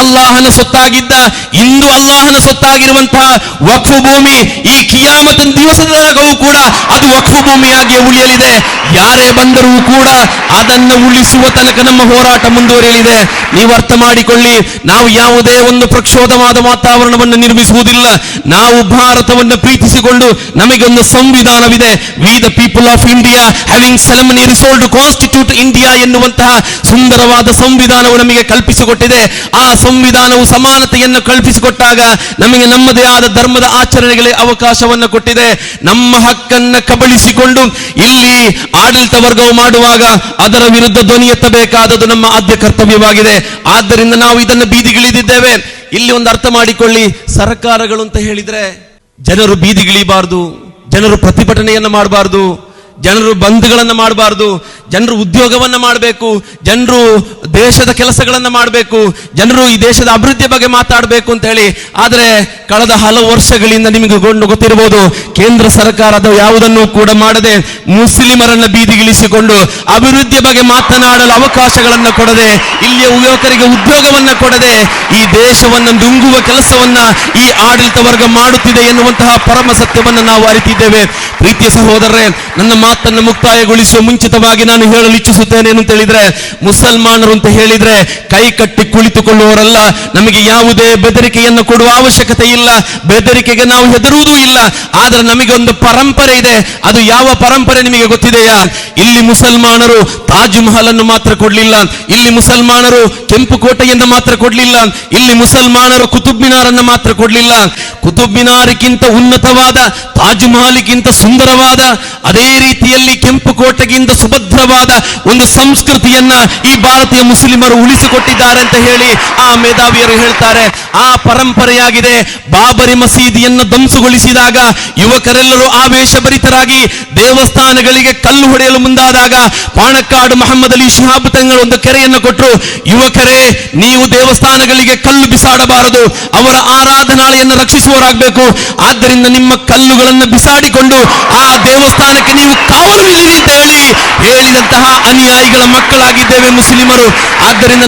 ಅಲ್ಲಾಹನ ಸೊತ್ತಾಗಿದ್ದ, ಇಂದು ಅಲ್ಲಾಹನ ಸೊತ್ತಾಗಿರುವಂತಹ ವಕ್ಫು ಭೂಮಿ, ಈ ಕಿಯಾಮತನ ದಿವಸದಾಗವೂ ಕೂಡ ಅದು ವಕ್ಫು ಭೂಮಿಯಾಗಿ ಉಳಿಯಲಿದೆ. ಯಾರೇ ಬಂದರೂ ಕೂಡ ಅದನ್ನು ಉಳಿಸುವ ತನಕ ನಮ್ಮ ಹೋರಾಟ ಮುಂದುವರಿಯಲಿದೆ. ನೀವು ಅರ್ಥ ಮಾಡಿಕೊಳ್ಳಿ, ನಾವು ಯಾವುದೇ ಒಂದು ಪ್ರಕ್ಷೋಭವಾದ ವಾತಾವರಣವನ್ನು ನಿರ್ಮಿಸುವುದಿಲ್ಲ. ನಾವು ಭಾರತವನ್ನು ಪ್ರೀತಿಸಿಕೊಂಡು ನಮಗೊಂದು ಸಂವಿಧಾನವಿದೆ. We the people of India having solemnly resolved constitute India ಎನ್ನುವಂತಹ ಸುಂದರವಾದ ಸಂವಿಧಾನವು ನಮಗೆ ಕಲ್ಪಿಸಿಕೊಟ್ಟಿದೆ. ಆ ಸಂವಿಧಾನವು ಸಮಾನತೆಯನ್ನು ಕಲ್ಪಿಸಿಕೊಟ್ಟಾಗ ನಮಗೆ ನಮ್ಮದೇ ಆದ ಧರ್ಮದ ಆಚರಣೆಗಳಿಗೆ ಅವಕಾಶವನ್ನು ಕೊಟ್ಟಿದೆ. ನಮ್ಮ ಹಕ್ಕನ್ನು ಕಬಳಿಸಿಕೊಂಡು ಇಲ್ಲಿ ಆಡಳಿತ ವರ್ಗವು ಮಾಡುವಾಗ ಅದರ ವಿರುದ್ಧ ಧ್ವನಿ ಎತ್ತಬೇಕಾದದ್ದು ನಮ್ಮ ಆದ್ಯ ಕರ್ತವ್ಯವಾಗಿದೆ. ಆದ್ದರಿಂದ ನಾವು ಇದನ್ನು ಬೀದಿಗಿಳಿದಿದ್ದೇವೆ. ಇಲ್ಲಿ ಒಂದು ಅರ್ಥ ಮಾಡಿಕೊಳ್ಳಿ, ಸರ್ಕಾರಗಳು ಅಂತ ಹೇಳಿದ್ರೆ ಜನರು ಬೀದಿಗಿಳಿಬಾರ್ದು. ಜನರು ಪ್ರತಿಭಟನೆಯನ್ನು ಮಾಡಬಾರ್ದು. ಜನರು ಬಂಧುಗಳನ್ನು ಮಾಡಬಾರ್ದು, ಜನರು ಉದ್ಯೋಗವನ್ನು ಮಾಡಬೇಕು, ಜನರು ದೇಶದ ಕೆಲಸಗಳನ್ನು ಮಾಡಬೇಕು, ಜನರು ಈ ದೇಶದ ಅಭಿವೃದ್ಧಿ ಬಗ್ಗೆ ಮಾತಾಡಬೇಕು ಅಂತ ಹೇಳಿ, ಆದರೆ ಕಳೆದ ಹಲವು ವರ್ಷಗಳಿಂದ ನಿಮಗೆ ಗೊತ್ತಿರಬಹುದು, ಕೇಂದ್ರ ಸರ್ಕಾರದ ಯಾವುದನ್ನು ಕೂಡ ಮಾಡದೆ ಮುಸ್ಲಿಮರನ್ನ ಬೀದಿಗಿಳಿಸಿಕೊಂಡು ಅಭಿವೃದ್ಧಿಯ ಬಗ್ಗೆ ಮಾತನಾಡಲು ಅವಕಾಶಗಳನ್ನು ಕೊಡದೆ, ಇಲ್ಲಿಯ ಯುವಕರಿಗೆ ಉದ್ಯೋಗವನ್ನು ಕೊಡದೆ ಈ ದೇಶವನ್ನು ನುಂಗುವ ಕೆಲಸವನ್ನ ಈ ಆಡಳಿತ ವರ್ಗ ಮಾಡುತ್ತಿದೆ ಎನ್ನುವಂತಹ ಪರಮ ಸತ್ಯವನ್ನು ನಾವು ಅರಿತಿದ್ದೇವೆ. ಪ್ರೀತಿಯ ಸಹೋದರರೇ, ನನ್ನ ಮಾತನ್ನು ಮುಕ್ತಾಯಗೊಳಿಸುವ ಮುಂಚಿತವಾಗಿ ನಾನು ಹೇಳಲು ಇಚ್ಛಿಸುತ್ತೇನೆ ಅಂತ ಹೇಳಿದ್ರೆ, ಮುಸಲ್ಮಾನರು ಅಂತ ಹೇಳಿದ್ರೆ ಕೈ ಕಟ್ಟಿ ಕುಳಿತುಕೊಳ್ಳುವವರಲ್ಲ. ನಮಗೆ ಯಾವುದೇ ಬೆದರಿಕೆಯನ್ನು ಕೊಡುವ ಅವಶ್ಯಕತೆ ಇಲ್ಲ. ಬೆದರಿಕೆಗೆ ನಾವು ಹೆದರುವುದೂ ಇಲ್ಲ. ಆದ್ರೆ ನಮಗೆ ಒಂದು ಪರಂಪರೆ ಇದೆ. ಅದು ಯಾವ ಪರಂಪರೆ ನಿಮಗೆ ಗೊತ್ತಿದೆಯಾ? ಇಲ್ಲಿ ಮುಸಲ್ಮಾನರು ತಾಜ್ ಮಹಲ್ ಅನ್ನು ಮಾತ್ರ ಕೊಡ್ಲಿಲ್ಲ. ಇಲ್ಲಿ ಮುಸಲ್ಮಾನರು ಕೆಂಪು ಕೋಟೆಯನ್ನು ಮಾತ್ರ ಕೊಡ್ಲಿಲ್ಲ. ಇಲ್ಲಿ ಮುಸಲ್ಮಾನರು ಕುತುಬ್ ಮಿನಾರನ್ನು ಮಾತ್ರ ಕೊಡ್ಲಿಲ್ಲ. ಕುತುಬ್ ಮಿನಾರ್ಗಿಂತ ಉನ್ನತವಾದ, ತಾಜ್ ಮಹಲ್ಗಿಂತ ಸುಂದರವಾದ, ಅದೇ ರೀತಿಯಲ್ಲಿ ಕೆಂಪು ಕೋಟೆಗಿಂತ ಸುಭದ್ರವಾದ ಒಂದು ಸಂಸ್ಕೃತಿಯನ್ನ ಈ ಭಾರತೀಯ ಮುಸ್ಲಿಮರು ಉಳಿಸಿಕೊಟ್ಟಿದ್ದಾರೆ ಅಂತ ಹೇಳಿ ಆ ಮೇಧಾವಿಯರು ಹೇಳ್ತಾರೆ. ಆ ಪರಂಪರೆಯಾಗಿದೆ. ಬಾಬರಿ ಮಸೀದಿಯನ್ನು ಧ್ವಂಸಗೊಳಿಸಿದಾಗ ಯುವಕರೆಲ್ಲರೂ ಆವೇಶಭರಿತರಾಗಿ ದೇವಸ್ಥಾನಗಳಿಗೆ ಕಲ್ಲು ಹೊಡೆಯಲು ಮುಂದಾದಾಗ ಪಾಣಕ್ಕಾಡು ಮೊಹಮ್ಮದ್ ಅಲಿ ಶಿಹಾಬ್ ತಂಗಳು ಒಂದು ಕೆರೆಯನ್ನು ಕೊಟ್ಟರು. ಯುವಕರೇ, ನೀವು ದೇವಸ್ಥಾನಗಳಿಗೆ ಕಲ್ಲು ಬಿಸಾಡಬಾರದು. ಅವರ ಆರಾಧನಾಲಯನ್ನು ರಕ್ಷಿಸುವರಾಗಬೇಕು ಆದ್ದರಿಂದ ನಿಮ್ಮ ಕಲ್ಲುಗಳನ್ನು ಬಿಸಾಡಿಕೊಂಡು ಆ ದೇವಸ್ಥಾನಕ್ಕೆ ನೀವು ಕಾವಲು ಹೇಳಿ ಹೇಳಿದಂತಹ ಅನುಯಾಯಿಗಳ ಮಕ್ಕಳಾಗಿದ್ದೇವೆ ಮುಸ್ಲಿಮರು. ಆದ್ದರಿಂದ